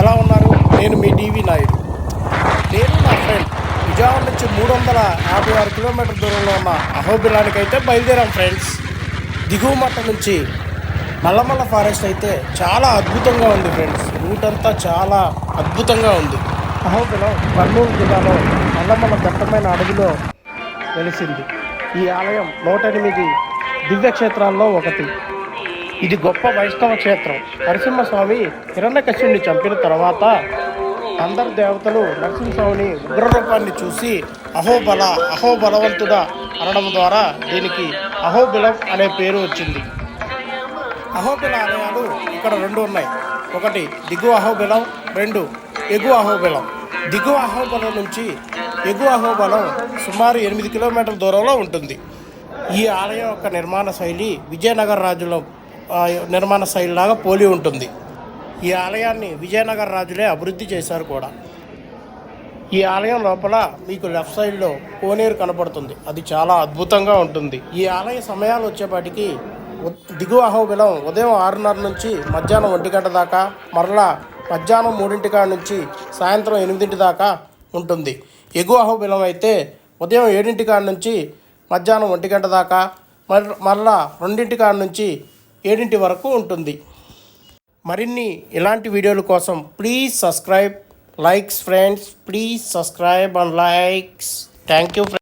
ఎలా ఉన్నారు? నేను మీ డీవీ నాయుడు. నేను నా ఫ్రెండ్ విజయవాడ నుంచి మూడు వందల యాభై ఆరు కిలోమీటర్ దూరంలో ఉన్న అహోబిలానికి అయితే బయలుదేరాం ఫ్రెండ్స్ దిగువ మట్ట నుంచి నల్లమల్ల ఫారెస్ట్ అయితే చాలా అద్భుతంగా ఉంది ఫ్రెండ్స్ రూట్ అంతా చాలా అద్భుతంగా ఉంది. అహోబిలం కర్నూలు జిల్లాలో నల్లమల్ల దట్టమైన అడవిలో వెలిసింది. ఈ ఆలయం నూట ఎనిమిది దివ్యక్షేత్రాల్లో ఒకటి. ఇది గొప్ప వైష్ణవ క్షేత్రం. నరసింహస్వామి హిరణ్యకశ్యుడిని చంపిన తర్వాత అందరు దేవతలు నరసింహస్వామిని ఉగ్రరూపాన్ని చూసి అహోబల అహోబలవంతుడా అనడం ద్వారా దీనికి అహోబిలం అనే పేరు వచ్చింది. అహోబిల ఆలయాలు ఇక్కడ రెండు ఉన్నాయి. ఒకటి దిగువ అహోబిలం రెండు ఎగువ అహోబిలం. దిగువ అహోబలం నుంచి ఎగువ అహోబలం సుమారు ఎనిమిది కిలోమీటర్ల దూరంలో ఉంటుంది. ఈ ఆలయం యొక్క నిర్మాణ శైలి విజయనగర రాజుల. నిర్మాణ శైలిలాగా పోలి ఉంటుంది. ఈ ఆలయాన్ని విజయనగర రాజులే అభివృద్ధి చేశారు కూడా. ఈ ఆలయం లోపల మీకు లెఫ్ట్ సైడ్లో కోనేరు కనపడుతుంది. అది చాలా అద్భుతంగా ఉంటుంది. ఈ ఆలయ సమయాలు వచ్చేపాటికి దిగువ అహోబిలం ఉదయం ఆరున్నర నుంచి మధ్యాహ్నం ఒంటి గంట దాకా మరలా మధ్యాహ్నం మూడింటి కాడ నుంచి సాయంత్రం ఎనిమిదింటి దాకా ఉంటుంది. ఎగువ అహోబిలం అయితే ఉదయం ఏడింటి కాడ నుంచి మధ్యాహ్నం ఒంటి గంట దాకా మర మరలా రెండింటి కాడ నుంచి ఏడింటి వరకు ఉంటుంది. మరిన్ని ఇలాంటి వీడియోల కోసం please subscribe likes friends please subscribe and likes thank you